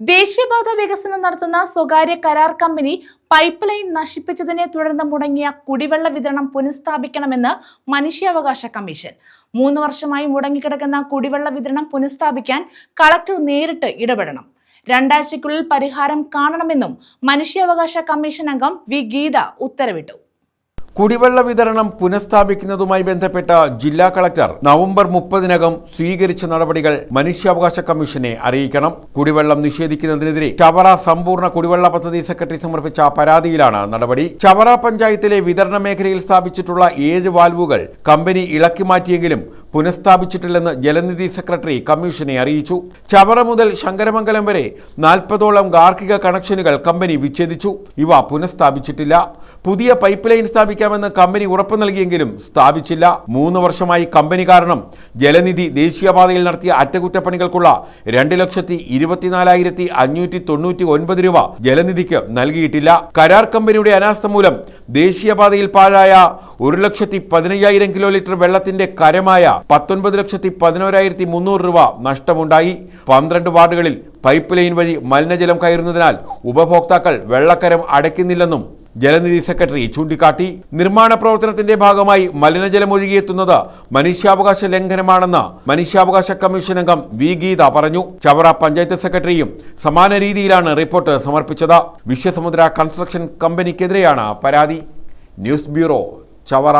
ദേശീയപാത വികസനം നടത്തുന്ന സ്വകാര്യ കരാർ കമ്പനി പൈപ്പ് ലൈൻ നശിപ്പിച്ചതിനെ തുടർന്ന് മുടങ്ങിയ കുടിവെള്ള വിതരണം പുനഃസ്ഥാപിക്കണമെന്ന് മനുഷ്യാവകാശ കമ്മീഷൻ. മൂന്ന് വർഷമായി മുടങ്ങിക്കിടക്കുന്ന കുടിവെള്ള വിതരണം പുനഃസ്ഥാപിക്കാൻ കളക്ടർ നേരിട്ട് ഇടപെടണം. രണ്ടാഴ്ചയ്ക്കുള്ളിൽ പരിഹാരം കാണണമെന്നും മനുഷ്യാവകാശ കമ്മീഷൻ അംഗം വി ഗീത ഉത്തരവിട്ടു. കുടിവെള്ള വിതരണം പുനഃസ്ഥാപിക്കുന്നതുമായി ബന്ധപ്പെട്ട ജില്ലാ കളക്ടർ നവംബർ മുപ്പതിനകം സ്വീകരിച്ച നടപടികൾ മനുഷ്യാവകാശ കമ്മീഷനെ അറിയിക്കണം. കുടിവെള്ളം നിഷേധിക്കുന്നതിനെതിരെ ചവറ സമ്പൂർണ കുടിവെള്ള പദ്ധതി സെക്രട്ടറി സമർപ്പിച്ച പരാതിയിലാണ് നടപടി. ചവറ പഞ്ചായത്തിലെ വിതരണ മേഖലയിൽ സ്ഥാപിച്ചിട്ടുള്ള ഏഴ് വാൽവുകൾ കമ്പനി ഇളക്കി മാറ്റിയെങ്കിലും പുനഃസ്ഥാപിച്ചിട്ടില്ലെന്ന് ജലനിധി സെക്രട്ടറി കമ്മീഷനെ അറിയിച്ചു. ചവറ മുതൽ ശങ്കരമംഗലം വരെ നാൽപ്പതോളം ഗാർഹിക കണക്ഷനുകൾ കമ്പനി വിച്ഛേദിച്ചു. ഇവ പുനഃസ്ഥാപിച്ചിട്ടില്ല. പുതിയ പൈപ്പ് ലൈൻ സ്ഥാപിക്കാമെന്ന് കമ്പനി ഉറപ്പു നൽകിയെങ്കിലും സ്ഥാപിച്ചില്ല. മൂന്ന് വർഷമായി കമ്പനി കാരണം ജലനിധി ദേശീയപാതയിൽ നടത്തിയ അറ്റകുറ്റപ്പണികൾക്കുള്ള രണ്ട് ലക്ഷത്തി ഇരുപത്തിനാലായിരത്തി അഞ്ഞൂറ്റി തൊണ്ണൂറ്റി ഒൻപത് രൂപ ജലനിധിക്ക് നൽകിയിട്ടില്ല. കരാർ കമ്പനിയുടെ അനാസ്ഥ മൂലം ദേശീയപാതയിൽ പാഴായ ഒരു ലക്ഷത്തി പതിനയ്യായിരം കിലോ ലിറ്റർ വെള്ളത്തിന്റെ കരമായ പത്തൊൻപത് ലക്ഷത്തി പതിനോരായിരത്തി മുന്നൂറ് രൂപ നഷ്ടമുണ്ടായി. പന്ത്രണ്ട് വാർഡുകളിൽ പൈപ്പ് ലൈൻ വഴി മലിനജലം കയറുന്നതിനാൽ ഉപഭോക്താക്കൾ വെള്ളക്കരം അടയ്ക്കുന്നില്ലെന്നും ജലനിധി സെക്രട്ടറി ചൂണ്ടിക്കാട്ടി നിർമ്മാണ പ്രവർത്തനത്തിന്റെ ഭാഗമായി മലിനജലം ഒഴുകിയെത്തുന്നത് മനുഷ്യാവകാശ ലംഘനമാണെന്ന് മനുഷ്യാവകാശ കമ്മീഷൻ അംഗം വി ഗീത പറഞ്ഞു. ചവറ പഞ്ചായത്ത് സെക്രട്ടറിയും സമാന രീതിയിലാണ് റിപ്പോർട്ട് സമർപ്പിച്ചത്. വിശ്വസമുദ്ര കൺസ്ട്രക്ഷൻ കമ്പനിക്കെതിരെയാണ് പരാതി. News bureau Chavara.